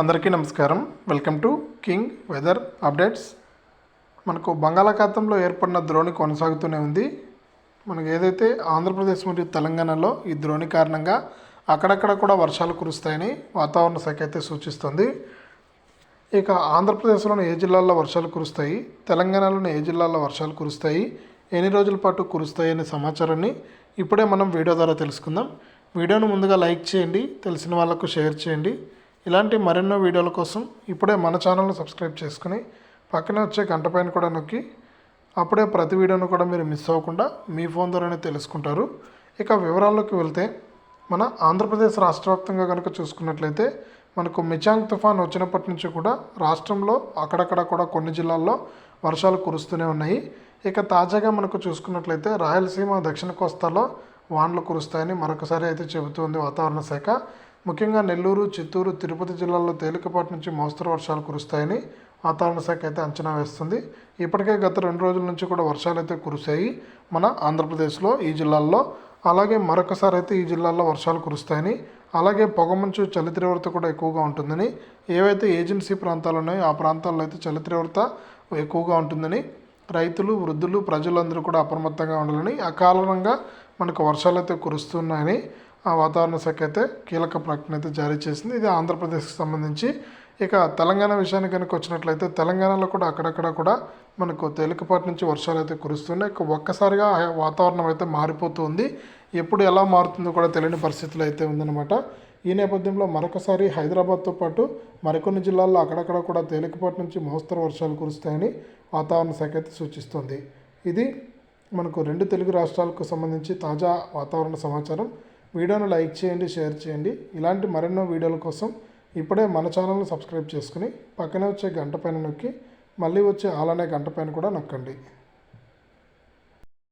అందరికీ నమస్కారం. Welcome to king weather updates. మనకు బంగాళాఖాతంలో ఏర్పడిన ద్రోణి కొనసాగుతూనే ఉంది. మనకు ఏదైతే ఆంధ్రప్రదేశ్ మరియు తెలంగాణలో ఈ ద్రోణి కారణంగా అక్కడక్కడ కూడా వర్షాలు కురుస్తాయని వాతావరణ శాఖ అయితే సూచిస్తుంది. ఇక ఆంధ్రప్రదేశ్లోని ఏ జిల్లాల్లో వర్షాలు కురుస్తాయి? తెలంగాణలోని ఏ జిల్లాల్లో వర్షాలు కురుస్తాయి? ఎన్ని రోజుల పాటు కురుస్తాయి అనే సమాచారాన్ని ఇప్పుడే మనం వీడియో ద్వారా తెలుసుకుందాం. వీడియోను ముందుగా లైక్ చేయండి తెలిసిన వాళ్ళకు షేర్ చేయండి. ఇలాంటి మరెన్నో వీడియోల కోసం ఇప్పుడే మన ఛానల్ను సబ్స్క్రైబ్ చేసుకుని పక్కనే వచ్చే గంట పైన కూడా నొక్కి అప్పుడే ప్రతి వీడియోను కూడా మీరు మిస్ అవ్వకుండా మీ ఫోన్ ద్వారానే తెలుసుకుంటారు. ఇక వివరాల్లోకి వెళ్తే మన ఆంధ్రప్రదేశ్ రాష్ట్ర వ్యాప్తంగా కనుక చూసుకున్నట్లయితే మనకు మిచాంగ్ తుఫాన్ వచ్చినప్పటి నుంచి కూడా రాష్ట్రంలో అక్కడక్కడ కూడా కొన్ని జిల్లాల్లో వర్షాలు కురుస్తూనే ఉన్నాయి. ఇక తాజాగా మనకు చూసుకున్నట్లయితే రాయలసీమ దక్షిణ కోస్తాలో వానలు కురుస్తాయని మరొకసారి అయితే చెబుతుంది వాతావరణ శాఖ. ముఖ్యంగా నెల్లూరు చిత్తూరు తిరుపతి జిల్లాల్లో తేలికపాటి నుంచి మోస్తరు వర్షాలు కురుస్తాయని వాతావరణ శాఖ అయితే అంచనా వేస్తుంది. ఇప్పటికే గత రెండు రోజుల నుంచి కూడా వర్షాలు అయితే కురిశాయి మన ఆంధ్రప్రదేశ్లో ఈ జిల్లాల్లో. అలాగే మరొకసారి అయితే ఈ జిల్లాల్లో వర్షాలు కురుస్తాయని అలాగే పొగమంచు చలి తీవ్రత కూడా ఎక్కువగా ఉంటుందని ఏవైతే ఏజెన్సీ ప్రాంతాలు ఉన్నాయో ఆ ప్రాంతాల్లో అయితే చలి తీవ్రత ఎక్కువగా ఉంటుందని రైతులు వృద్ధులు ప్రజలందరూ కూడా అప్రమత్తంగా ఉండాలని అకారణంగా మనకు వర్షాలు అయితే కురుస్తున్నాయని వాతావరణ శాఖ అయితే కీలక ప్రకటన అయితే జారీ చేసింది. ఇది ఆంధ్రప్రదేశ్కి సంబంధించి. ఇక తెలంగాణ విషయానికి కనుక వచ్చినట్లయితే తెలంగాణలో కూడా అక్కడక్కడ కూడా మనకు తేలికపాటి నుంచి వర్షాలు అయితే కురుస్తున్నాయి. ఇక ఒక్కసారిగా వాతావరణం అయితే మారిపోతుంది. ఎప్పుడు ఎలా మారుతుందో కూడా తెలియని పరిస్థితులు అయితే ఉందన్నమాట. ఈ నేపథ్యంలో మరొకసారి హైదరాబాద్తో పాటు మరికొన్ని జిల్లాల్లో అక్కడక్కడ కూడా తేలికపాటి నుంచి మోస్తరు వర్షాలు కురుస్తాయని వాతావరణ శాఖ అయితే సూచిస్తోంది. ఇది మనకు రెండు తెలుగు రాష్ట్రాలకు సంబంధించి తాజా వాతావరణ సమాచారం. వీడియోను లైక్ చేయండి షేర్ చేయండి. ఇలాంటి మరెన్నో వీడియోల కోసం ఇప్పుడే మన ఛానల్ని సబ్స్క్రైబ్ చేసుకుని పక్కనే వచ్చే గంట పైన నొక్కి మళ్ళీ వచ్చే అలానే గంట పైన కూడా నొక్కండి.